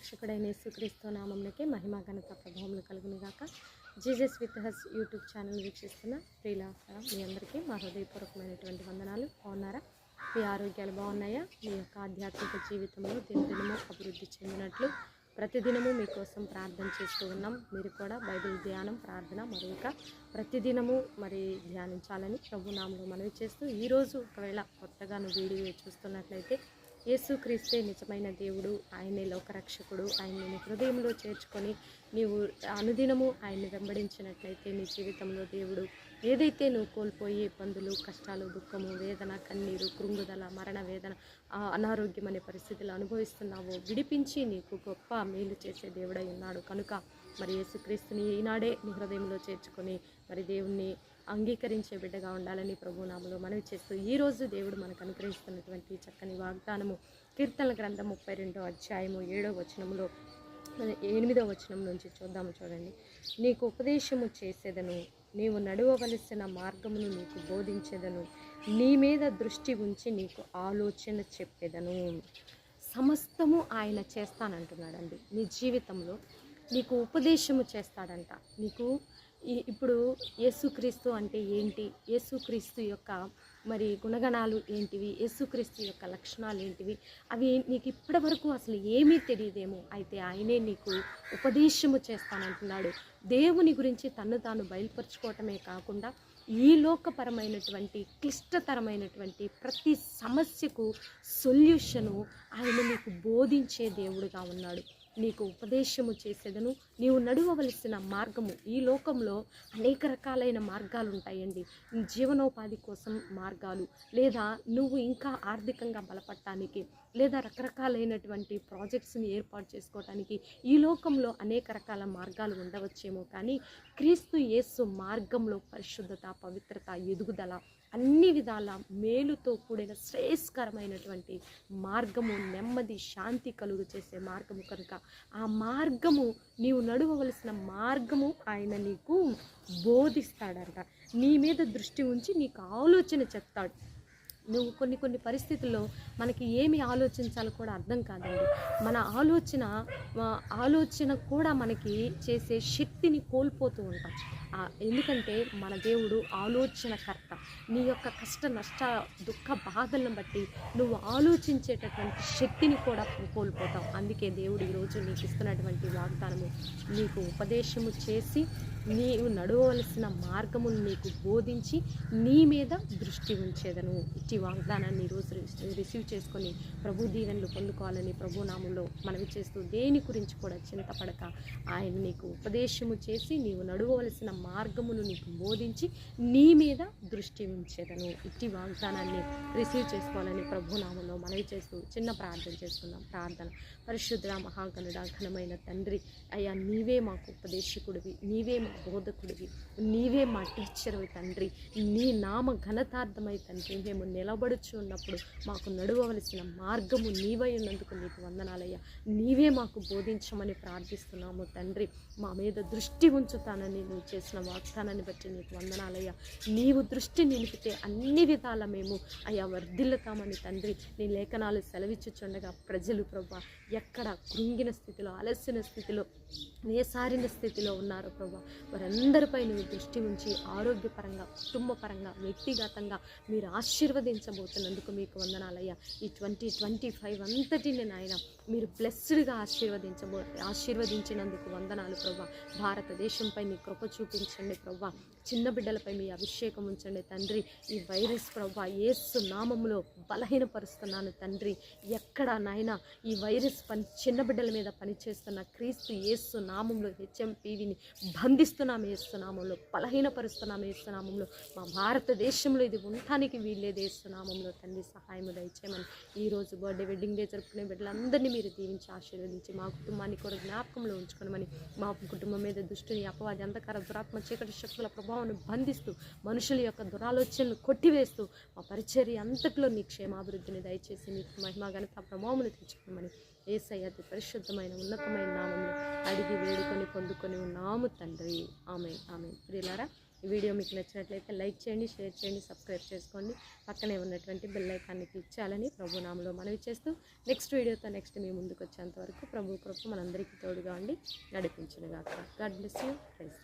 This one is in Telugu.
రక్షకుడైన యేసుక్రీస్తు నామంలోకి మహిమ ఘనత ప్రభావములు కలుగును గాక. Jesus with us YouTube channel వీక్షిస్తున్న ప్రియుల మీ అందరికీ మా హృదయపూర్వకమైనటువంటి వందనాలు. బాగున్నారా? మీ ఆరోగ్యాలు బాగున్నాయా? మీ యొక్క ఆధ్యాత్మిక జీవితంలో దినదినము అభివృద్ధి చెందినట్లు ప్రతిదినము మీకోసం ప్రార్థన చేస్తూ ఉన్నాం. మీరు కూడా బైబిల్ ధ్యానం ప్రార్థన మరొక ప్రతిదినము మరి ధ్యానించాలని ప్రభునామంలో మనవి చేస్తూ ఈరోజు ఒకవేళ కొత్తగా నువ్వు వీడియో చూస్తున్నట్లయితే యేసుక్రీస్తే నిజమైన దేవుడు ఆయనే లోకరక్షకుడు ఆయన్ని నీ హృదయంలో చేర్చుకొని నీవు అనుదినము ఆయన్ని వెంబడించినట్లయితే నీ జీవితంలో దేవుడు ఏదైతే నువ్వు కోల్పోయే ఇబ్బందులు కష్టాలు దుఃఖము వేదన కన్నీరు కృంగుదల మరణ వేదన అనారోగ్యం అనే పరిస్థితులు అనుభవిస్తున్నావో విడిపించి నీకు గొప్ప మేలు చేసే దేవుడై ఉన్నాడు. కనుక మరి యేసుక్రీస్తుని ఈనాడే నీ హృదయంలో చేర్చుకొని మరి దేవుణ్ణి అంగీకరించే బిడ్డగా ఉండాలని ప్రభునామలో మనవి చేస్తూ ఈరోజు దేవుడు మనకు అనుగ్రహిస్తున్నటువంటి చక్కని వాగ్దానము కీర్తనల గ్రంథం ముప్పై రెండో అధ్యాయము ఏడో వచనములో ఎనిమిదో వచనం నుంచి చూద్దాము చూడండి. నీకు ఉపదేశము చేసేదను నీవు నడవవలసిన మార్గమును నీకు బోధించేదను. నీ మీద దృష్టి ఉంచి నీకు ఆలోచన చెప్పేదను. సమస్తము ఆయన చేస్తానంటున్నాడండి. నీ జీవితంలో నీకు ఉపదేశము చేస్తాడంట. నీకు ఇప్పుడు యేసుక్రీస్తు అంటే ఏంటి? యేసుక్రీస్తు యొక్క మరి గుణగణాలు ఏంటివి? యేసుక్రీస్తు యొక్క లక్షణాలు ఏంటివి? అవి నీకు ఇప్పటి వరకు అసలు ఏమీ తెలియదేమో. అయితే ఆయనే నీకు ఉపదేశము చేస్తానంటున్నాడు. దేవుని గురించి తను తాను బయలుపరుచుకోవటమే కాకుండా ఈ లోకపరమైనటువంటి క్లిష్టతరమైనటువంటి ప్రతి సమస్యకు సొల్యూషను ఆయన నీకు బోధించే దేవుడుగా ఉన్నాడు. నీకు ఉపదేశము చేసేదను. నీవు నడవవలసిన మార్గము ఈ లోకంలో అనేక రకాలైన మార్గాలు ఉంటాయండి జీవనోపాధి కోసం మార్గాలు లేదా నువ్వు ఇంకా ఆర్థికంగా బలపడటానికి లేదా రకరకాలైనటువంటి ప్రాజెక్ట్స్ని ఏర్పాటు చేసుకోవటానికి ఈ లోకంలో అనేక రకాల మార్గాలు ఉండవచ్చేమో కానీ క్రీస్తు యేసు మార్గంలో పరిశుద్ధత పవిత్రత ఎదుగుదల అన్ని విధాల మేలుతో కూడిన శ్రేయస్కరమైనటువంటి మార్గము నెమ్మది శాంతి కలుగు చేసే మార్గము కనుక ఆ మార్గము నీవు నడవవలసిన మార్గము ఆయన నీకు బోధిస్తాడంట. నీ మీద దృష్టి ఉంచి నీకు ఆలోచన చెప్తాడు. నువ్వు కొన్ని కొన్ని పరిస్థితుల్లో మనకి ఏమి ఆలోచించాలో కూడా అర్థం కాదండి. మన ఆలోచన ఆలోచన కూడా మనకి చేసే శక్తిని కోల్పోతూ ఉంటాం. ఎందుకంటే మన దేవుడు ఆలోచనకర్త. నీ యొక్క కష్ట నష్ట దుఃఖ బాధలను బట్టి నువ్వు ఆలోచించేటటువంటి శక్తిని కూడా కోల్పోతావు. అందుకే దేవుడు ఈరోజు నీకు ఇస్తున్నటువంటి వాగ్దానము నీకు ఉపదేశము చేసి నీవు నడవవలసిన మార్గమును నీకు బోధించి నీ మీద దృష్టి ఉంచేదను. ఇట్టి వాగ్దానాన్ని ఈరోజు రిసీవ్ చేసుకొని ప్రభు దీవెనలు పొందుకోవాలని ప్రభునామంలో మనవి చేస్తూ దేని గురించి కూడా చింతపడక ఆయన నీకు ఉపదేశము చేసి నీవు నడవవలసిన మార్గమును నీకు బోధించి నీ మీద దృష్టి ఉంచేదను. ఇట్టి వాగ్దానాన్ని రిసీవ్ చేసుకోవాలని ప్రభునామంలో మనవి చేస్తూ చిన్న ప్రార్థన చేసుకుందాం ప్రార్థన. పరిశుద్ర మహాగణుడ ఘనమైన తండ్రి అయ్యా నీవే మాకు ఉపదేశకుడివి. నీవే మా బోధకుడివి. నీవే మా టీచర్వి తండ్రి. నీ నామ ఘనతార్థమై తండ్రి. మేము నిలబడుచు ఉన్నప్పుడు మాకు నడవవలసిన మార్గము నీవై ఉన్నందుకు నీకు వందనాలయ్యా. నీవే మాకు బోధించమని ప్రార్థిస్తున్నాము తండ్రి. మా మీద దృష్టి ఉంచుతానని నువ్వు చేసిన వాగ్దానాన్ని బట్టి నీకు వందనాలయ్యా. నీవు దృష్టి నిలిపితే అన్ని విధాల మేము అయ్యా వర్ధిల్లుతామని తండ్రి. నీ లేఖనాలు సెలవిచ్చుచుండగా ప్రజలు ప్రభా ఎక్కడ కృంగిన స్థితిలో అలసిన స్థితిలో వేసారిన స్థితిలో ఉన్నారు ప్రభా. వారందరిపై నువ్వు దృష్టి ఉంచి ఆరోగ్యపరంగా కుటుంబపరంగా వ్యక్తిగతంగా మీరు ఆశీర్వదించబోతున్నందుకు మీకు వందనాలయ్యా. ఈ ట్వంటీ ట్వంటీ ఫైవ్ అంతటిని నాయన మీరు బ్లెస్డ్గా ఆశీర్వదించబో ఆశీర్వదించినందుకు వందనాలు ప్రభా. భారతదేశంపై నీ కృప చూపించండి ప్రభా. చిన్న బిడ్డలపై మీ అభిషేకం ఉంచండి తండ్రి. ఈ వైరస్ ప్రభా ఏసు నామములో బలహీనపరుస్తున్నాను తండ్రి. ఎక్కడ నాయన ఈ వైరస్ పని చిన్న బిడ్డల మీద పనిచేస్తున్న క్రీస్తు ఏసు నామంలో హెచ్ఎంపీవిని బంధిస్తున్నాము ఏస్తున్నామంలో నామంలో బలహీనపరుస్తున్నాము మా భారతదేశంలో ఇది ఉండటానికి వీల్లేదు ఏస్తున్నామంలో తండ్రి. సహాయం దయచేయమని ఈ రోజు బర్త్డే వెడ్డింగ్ డే జరుపుకునే బిడ్డలందరినీ మీరు దీవించి ఆశీర్వదించి మా కుటుంబాన్ని కూడా జ్ఞాపకంలో ఉంచుకోనమని మా కుటుంబం మీద దుష్టుని అపవాది అంధకార దురాత్మ చీకటి శక్తుల ఆత్మను బంధిస్తూ మనుషుల యొక్క దురాలోచనలు కొట్టివేస్తూ మా పరిచర్య అంతట్లో నీ క్షేమాభివృద్ధిని దయచేసి మీకు మహిమా ఘనత ప్రభావములు తెచ్చుకోమని ఏసై అతి పరిశుద్ధమైన ఉన్నతమైన నామంలో అడిగి వేడుకొని పొందుకొని ఉన్నాము తండ్రి. ఆమె ఆమె ప్రియులారా ఈ వీడియో మీకు నచ్చినట్లయితే లైక్ చేయండి షేర్ చేయండి సబ్స్క్రైబ్ చేసుకోండి. పక్కనే ఉన్నటువంటి బెల్ ఐకాన్ని క్లిక్ చేయాలని ప్రభు నామలో మనవి చేస్తూ నెక్స్ట్ వీడియోతో నెక్స్ట్ మీ ముందుకు వచ్చేంత వరకు ప్రభు ప్రభు మనందరికీ తోడుగా ఉండి నడిపించునుగాక. God bless you. ప్రైజ్